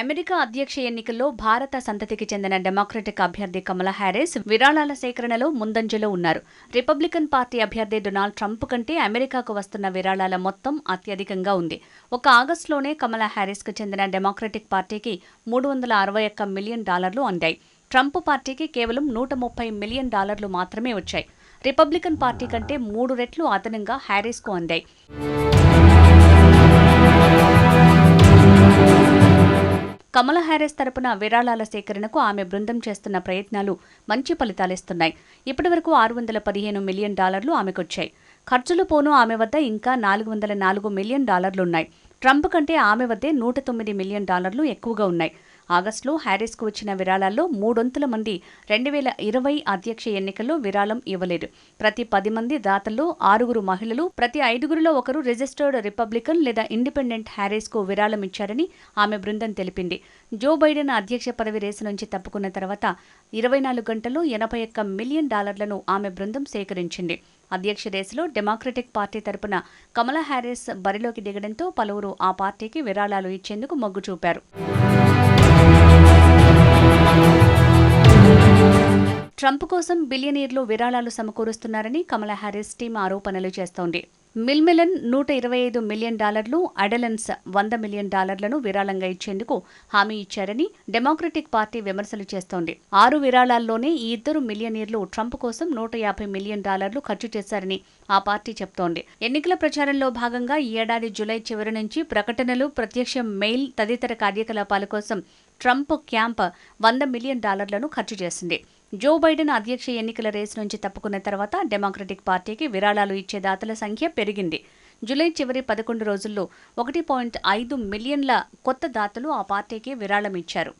America అధ్యక్ష ఎన్నికల్లో భారత సంతతికి చెందిన డెమోక్రటిక్ అభ్యర్థి కమలా హ్యారిస్ విరాళాల సేకరణలో ముందంజలో ఉన్నారు. రిపబ్లికన్ పార్టీ అభ్యర్థి డొనాల్డ్ ట్రంప్ కంటే అమెరికాకు వస్తున్న విరాళాల మొత్తం అత్యధికంగా ఉంది. ఒక ఆగస్టులోనే కమలా హ్యారిస్కు చెందిన డెమోక్రటిక్ పార్టీకి మూడు వందల అరవై ఒక్క మిలియన్ డాలర్లు అందాయి. ట్రంప్ పార్టీకి కేవలం నూట ముప్పై మిలియన్ డాలర్లు మాత్రమే వచ్చాయి. రిపబ్లికన్ పార్టీ కంటే మూడు రెట్లు అదనంగా హ్యారిస్కు అందాయి. కమల హ్యారిస్ తరపున విరాళాల సేకరణకు ఆమె బృందం చేస్తున్న ప్రయత్నాలు మంచి ఫలితాలిస్తున్నాయి. ఇప్పటివరకు ఆరు వందల పదిహేను మిలియన్ డాలర్లు ఆమెకొచ్చాయి. ఖర్చులు పోను ఆమె వద్ద ఇంకా నాలుగు వందల నాలుగు మిలియన్ డాలర్లున్నాయి. ట్రంప్ కంటే ఆమె వద్దే నూట తొమ్మిది మిలియన్ డాలర్లు ఎక్కువగా ఉన్నాయి. ఆగస్టులో హ్యారీస్కు వచ్చిన విరాళాల్లో మూడొంతుల మంది రెండు వేల ఇరవై అధ్యక్ష ఎన్నికల్లో విరాళం ఇవ్వలేదు. ప్రతి పది మంది దాతల్లో ఆరుగురు మహిళలు ప్రతి ఐదుగురిలో ఒకరు రిజిస్టర్డ్ రిపబ్లికన్ లేదా ఇండిపెండెంట్ హ్యారీస్కు విరాళం ఇచ్చారని ఆమె బృందం తెలిపింది. జో బైడెన్ అధ్యక్ష పదవి రేసు నుంచి తప్పుకున్న తర్వాత ఇరవై నాలుగు గంటల్లో ఎనభై ఒక్క మిలియన్ డాలర్లను ఆమె బృందం సేకరించింది. అధ్యక్ష రేసులో డెమోక్రటిక్ పార్టీ తరపున కమలా హ్యారిస్ బరిలోకి దిగడంతో పలువురు ఆ పార్టీకి విరాళాలు ఇచ్చేందుకు మొగ్గు చూపారు. ట్రంప్ కోసం బిలియనీర్లు విరాళాలు సమకూరుస్తున్నారని కమలా హ్యారిస్ టీం ఆరోపణలు చేస్తోంది. మిల్మిలన్ నూట ఇరవై ఐదు మిలియన్ డాలర్లు అడలెన్స్ వంద మిలియన్ డాలర్లను విరాళంగా ఇచ్చేందుకు హామీ ఇచ్చారని డెమోక్రటిక్ పార్టీ విమర్శలు చేస్తోంది. ఆరు విరాళాల్లోనే ఈ ఇద్దరు మిలియనీర్లు ట్రంప్ కోసం నూట యాభై మిలియన్ డాలర్లు ఖర్చు చేశారని ఆ పార్టీ చెప్తోంది. ఎన్నికల ప్రచారంలో భాగంగా ఈ ఏడాది జులై చివరి నుంచి ప్రకటనలు ప్రత్యక్ష మెయిల్ తదితర కార్యకలాపాల కోసం ట్రంప్ క్యాంప్ వంద మిలియన్ డాలర్లను ఖర్చు చేసింది. జో బైడెన్ అధ్యక్ష ఎన్నికల రేసు నుంచి తప్పుకున్న తర్వాత డెమోక్రటిక్ పార్టీకి విరాళాలు ఇచ్చే దాతల సంఖ్య పెరిగింది. జూలై చివరి పదకొండు రోజుల్లో ఒకటి పాయింట్ ఐదు మిలియన్ల కొత్త దాతలు ఆ పార్టీకి విరాళం ఇచ్చారు